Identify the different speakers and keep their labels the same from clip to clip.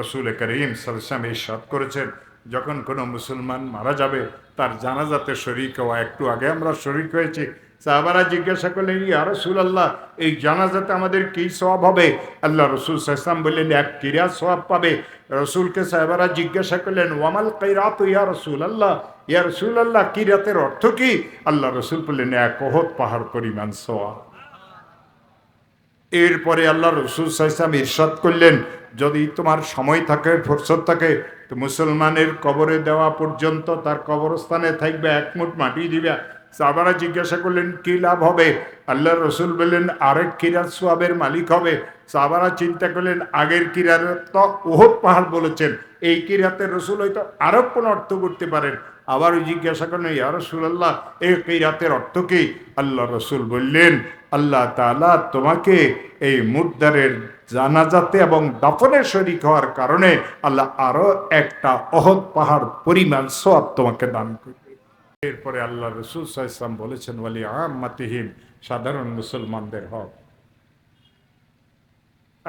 Speaker 1: রসুল করিম সালসাম ইরশাদ করেছেন, যখন কোনো মুসলমান মারা যাবে, তার জানাজাতে শরিক হওয়া একটু আগে আমরা শরিক হয়েছি। সাহাবারা জিজ্ঞাসা করলেন, ইয়া রসুল আল্লাহ এই জানাজাতে আমাদের কি সওয়াব হবে? আল্লাহ রসুল সাহসাম বললেন, এক কিরা সওয়াব পাবে। রসুলকে সাহেবারা জিজ্ঞাসা করলেন, ওয়ামাল কৈরাত ইয়া রসুল আল্লাহ ইয়া রসুল আল্লাহ কিরাতের অর্থ কি? আল্লাহ রসুল বললেন, এক অহত পাহাড় পরিমাণ সোয়াব এরপরে আল্লাহ রসুল সাইসাম ইরশাদ করলেন, যদি তোমার সময় থাকে, ফুরসত থাকে, তো মুসলমানের কবরে দেওয়া পর্যন্ত তার কবরস্থানে থাকবে, এক মুঠ মাটি দিবে। সাবারা জিজ্ঞাসা করলেন, কি লাভ হবে? আল্লাহ রসুল বললেন, আরেক কিরার সোয়াবের মালিক হবে। সাবারা চিন্তা করলেন, আগের কিরার তো ওহত পাহাড় বলেছেন, এই কিরাতে রসুল হয়তো আরও কোনো অর্থ করতে পারেন। আবার জিজ্ঞাসা করেন ইয়া রসুল্লাহ এই কিরাতের অর্থ কি? আল্লাহ রসুল বললেন, আল্লাহ তাআলা তোমাকে এই মুদ্দারের জানাজাতে এবং দাফনের শরিক হওয়ার কারণে আল্লাহ আরও একটা অহদ পাহাড়, পরিমাণ সব তোমাকে দান করবে। এরপরে আল্লাহ রসুল সাইসলাম বলেছেন বলি আম্মাতিহীন সাধারণ মুসলমানদের হক।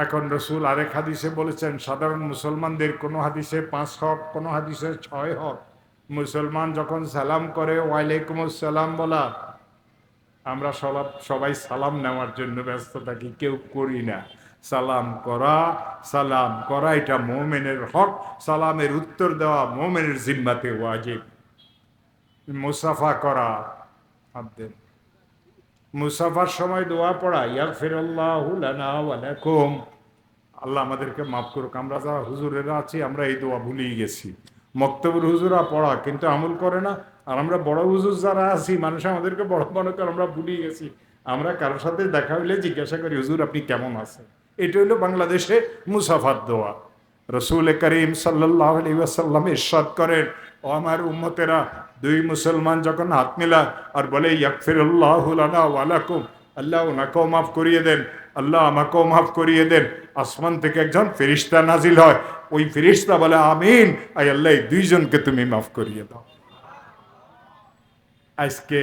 Speaker 1: এখন রসুল আরেক হাদিসে বলেছেন, সাধারণ মুসলমানদের কোনো হাদিসে পাঁচ হক, কোনো হাদিসে ছয় হক। মুসলমান যখন সালাম করে, ওয়ালাইকুম আসসালাম বলা, আমরা সবাই সবাই সালাম নেওয়ার জন্য ব্যস্ত থাকি, কেউ করি না। সালাম করা সালাম করা, এটা মোমেনের হক। সালামের উত্তর দেওয়া মোমেনের জিম্মাতে ওয়াজিব। মুসাফা করা মুসাফার সময় দোয়া পড়া ইয়াক ফিরাল্লাহ আলাইকুম আল্লাহ আমাদেরকে মাফ করুক, আমরা যারা হুজুরেরা আছি, আমরা এই দোয়া ভুলিয়ে গেছি। মক্তবুর হুজুরা পড়া, কিন্তু আমল করে না। আর আমরা বড় হুজুর যারা আছি, মানুষ আমাদেরকে বড় মনে করে আমরা ভুলিয়ে গেছি। আমরা কারোর সাথে দেখা হইলে জিজ্ঞাসা করি, হুজুর, আপনি কেমন আছেন? এটা হইল বাংলাদেশে মুসাফার দোয়া। রসুল করিম সাল্লাহ আলী করেন, ও আমার উম্মতেরা, দুই মুসলমান যখন হাত মিলা আর বলে লানা ওয়ালাকুম আল্লাহ ওনাকেও মাফ করিয়ে দেন। আল্লাহ আমাকেও মাফ করিয়ে দেন। আসমান থেকে একজন ফেরিস্তা নাজিল হয়। ওই ফেরিস্তা বলে, আমিন। আই আল্লাহ দুইজনকে তুমি মাফ করিয়ে দাও। আজকে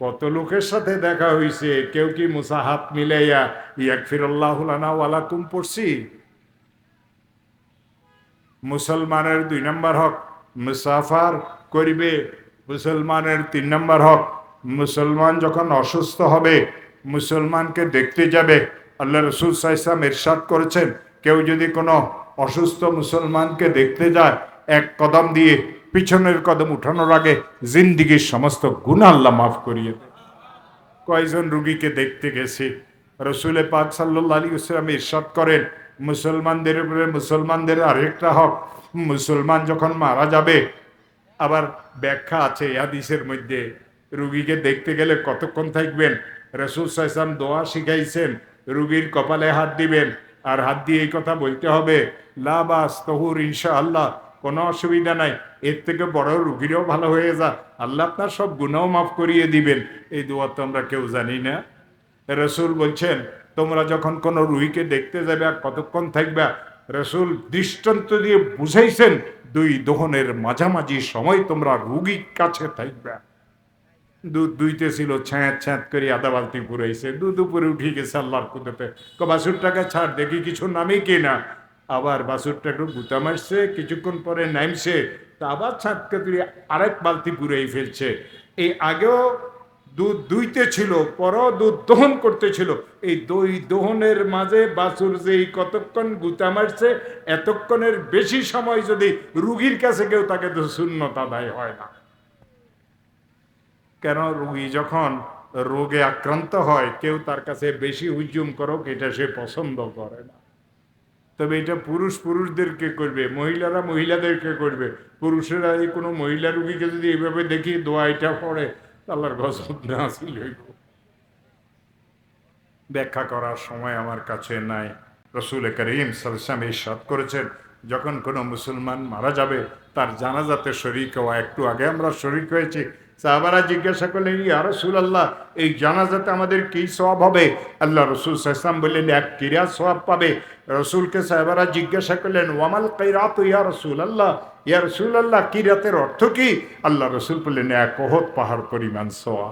Speaker 1: কত লোকের সাথে দেখা হয়েছে কেউ কি মুসা হাত মিলাইয়া ইয়াক ফিরল্লাহ লানা ওয়ালাকুম পড়ছি? মুসলমানের দুই নম্বর হক, মুসাফার করিবে। মুসলমানের তিন নম্বর হক, মুসলমান যখন অসুস্থ হবে মুসলমানকে দেখতে যাবে। আল্লাহ রসুল সাইসলাম এরশাদ করেছেন, কেউ যদি কোনো অসুস্থ মুসলমানকে দেখতে যায়, এক কদম দিয়ে পিছনের কদম উঠানোর আগে জিন্দিগির সমস্ত গুণা আল্লাহ মাফ করিয়ে দেয় কয়জন রুগীকে দেখতে গেছি? রসুলে পাক সাল্লাহ ইসলাম ইরশাদ করেন, মুসলমানদের উপরে মুসলমানদের আরেকটা হক, মুসলমান যখন মারা যাবে, আবার ব্যাখ্যা আছে হাদিসের মধ্যে রুগীকে দেখতে গেলে কতক্ষণ থাকবেন? রসুল সাইসাম দোয়া শিখাইছেন, রুগীর কপালে হাত দিবেন। আর হাত দিয়ে এই কথা বলতে হবে লাবাস তহুর ইনশা আল্লাহ কোনো অসুবিধা নাই, এর থেকে বড় রুগীরও ভালো হয়ে যা আল্লাহ আপনার সব গুণাও মাফ করিয়ে দিবেন। এই দোয়া তো আমরা কেউ জানি না। রসুল বলছেন, তোমরা যখন কোনো রুহিকে দেখতে যাবে আর কতক্ষণ থাকবে? রসুল দৃষ্টান্ত দিয়ে বুঝাইছেন, দুই দোহনের মাঝামাঝি সময় তোমরা রুগীর কাছে থাকবে। দুধ দুইতে ছিল, ছ্যাঁত ছ্যাঁত করে আদা বালতি পুরাইছে। দুধ উপরে উঠে গেছে আল্লাহর কুদতে বাসুরটাকে ছাড়, দেখি কিছু নামে কি না আবার বাসুরটা একটু গুতা মারছে কিছুক্ষণ পরে নামছে। তা আবার ছাদকে তুলে আরেক বালতি পুরাই ফেলছে। এই আগেও দুধ দুইতে ছিল, পরও দুধ দহন করতেছিল এই দই দহনের মাঝে বাছুর যে এই কতক্ষণ গুতা মারছে এতক্ষণের বেশি সময় যদি রুগীর কাছে কেউ তাকে তো শূন্যতা দায় হয় না। কেন রুগী যখন রোগে আক্রান্ত হয়, কেউ তার কাছে বেশি হুজুম করুক, এটা সে পছন্দ করে না। তবে এটা পুরুষ পুরুষদেরকে করবে, মহিলারা মহিলাদেরকে করবে। পুরুষেরা এই কোনো মহিলা রুগীকে যদি এইভাবে দেখি দোয়া এটা পড়ে, আল্লাহর গজব না আসিল ব্যাখ্যা করার সময় আমার কাছে নাই। রসুল করিম সালসাম ইরশাদ করেছেন, যখন কোনো মুসলমান মারা যাবে, তার জানাজাতে শরিক হওয়া, একটু আগে আমরা শরিক হয়েছি সাহাবারা জিজ্ঞাসা করলেন, ইয়া রসুল আল্লাহ এই জানাজাতে আমাদের কি সওয়াব হবে? আল্লাহ রসুল সাহসাম বললেন, এক কিরা সওয়াব পাবে। রসুলকে সাহেবারা জিজ্ঞাসা করলেন, ওয়ামাল কৈরাত ইয়া রসুল আল্লাহ ইয়া রসুল আল্লাহ কিরাতের অর্থ কি? আল্লাহ রসুল বললেন, এক অহত পাহাড় পরিমাণ সোয়া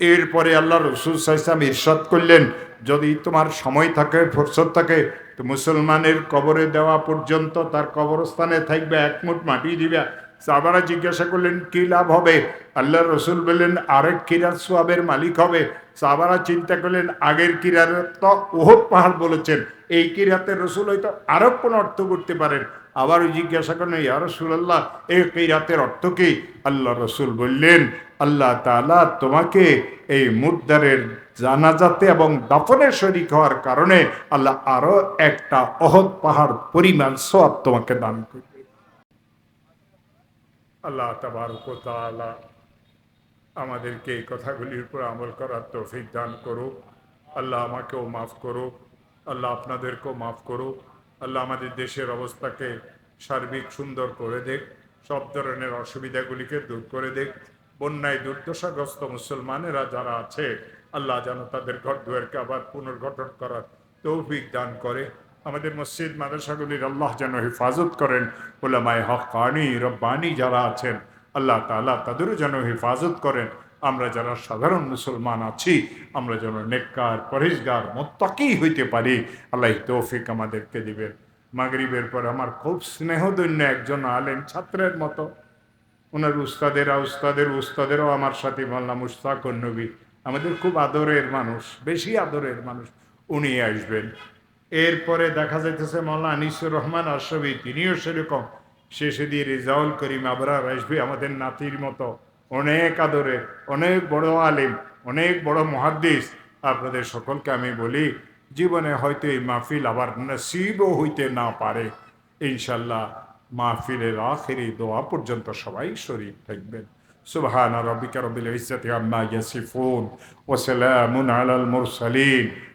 Speaker 1: এরপরে আল্লাহ রসুল সাইসাম ইরশাদ করলেন, যদি তোমার সময় থাকে, ফুরসত থাকে, তো মুসলমানের কবরে দেওয়া পর্যন্ত তার কবরস্থানে থাকবে, এক মুঠ মাটি দিবে। সাবারা জিজ্ঞাসা করলেন, কি লাভ হবে? আল্লাহ রসুল বললেন, আরেক কিরার সোয়াবের মালিক হবে। সাবারা চিন্তা করলেন, আগের কিরার তো ওহদ পাহাড় বলেছেন, এই কিরাতে রসুল হয়তো আরও কোনো অর্থ করতে পারেন। আবার জিজ্ঞাসা করলেন, ইয়া রসুল্লাহ এই কিরাতের অর্থ কি? আল্লাহ রসুল বললেন, আল্লাহ তাআলা তোমাকে এই মুদ্দারের জানাজাতে এবং দাফনের শরিক হওয়ার কারণে আল্লাহ আরও একটা অহদ পাহাড় পরিমাণ সব তোমাকে দান করবে আল্লাহ তাবারক তাআলা আমাদেরকে এই কথাগুলির উপর আমল করার তৌফিক দান করুক। আল্লাহ আমাকেও মাফ করুক। আল্লাহ আপনাদেরকেও মাফ করুক। আল্লাহ আমাদের দেশের অবস্থাকে সার্বিক সুন্দর করে দেখ, সব ধরনের অসুবিধাগুলিকে দূর করে দেখ। বন্যায় দুর্দশাগ্রস্ত মুসলমানেরা যারা আছে, আল্লাহ যেন তাদের ঘর দুয়ারকে আবার পুনর্গঠন করার তৌফিক দান করে। আমাদের মসজিদ, মাদ্রাসাগুলির আল্লাহ যেন হেফাজত করেন। ওলামায় হকানি রব্বানি যারা আছেন, আল্লাহ তালা তাদেরও যেন হেফাজত করেন। আমরা যারা সাধারণ মুসলমান আছি, আমরা যেন নেককার পরিষ্কার মোত্তাকি হইতে পারি। আল্লাহ তৌফিক আমাদেরকে দিবেন। মাগরিবের পর আমার খুব স্নেহদন্য একজন আলেম ছাত্রের মতো। ওনার উস্তাদেরা, উস্তাদের উস্তাদেরও আমার সাথে বললাম মুস্তাক নবী। আমাদের খুব আদরের মানুষ, বেশি আদরের মানুষ। উনি আসবেন। এরপরে দেখা যাইতেছে মৌলানা আনিসুর রহমান আশরফি, তিনিও সেরকম। শেষে দিয়ে রেজাউল করিম আবরার আসবি আমাদের নাতির মতো, অনেক আদরের, অনেক বড় আলিম, অনেক বড় মহাদ্দিস। আপনাদের সকলকে আমি বলি, জীবনে হয়তো এই মাহফিল আবার নসিবও হইতে না পারে। ইনশাল্লাহ মাহফিলের আখেরি দোয়া পর্যন্ত সবাই শরীর থাকবেন। সুবহান রবিকা রবিল ইজ্জতি আম্মা ইয়াসিফুন, ওয়া আলাল মুরসালিন।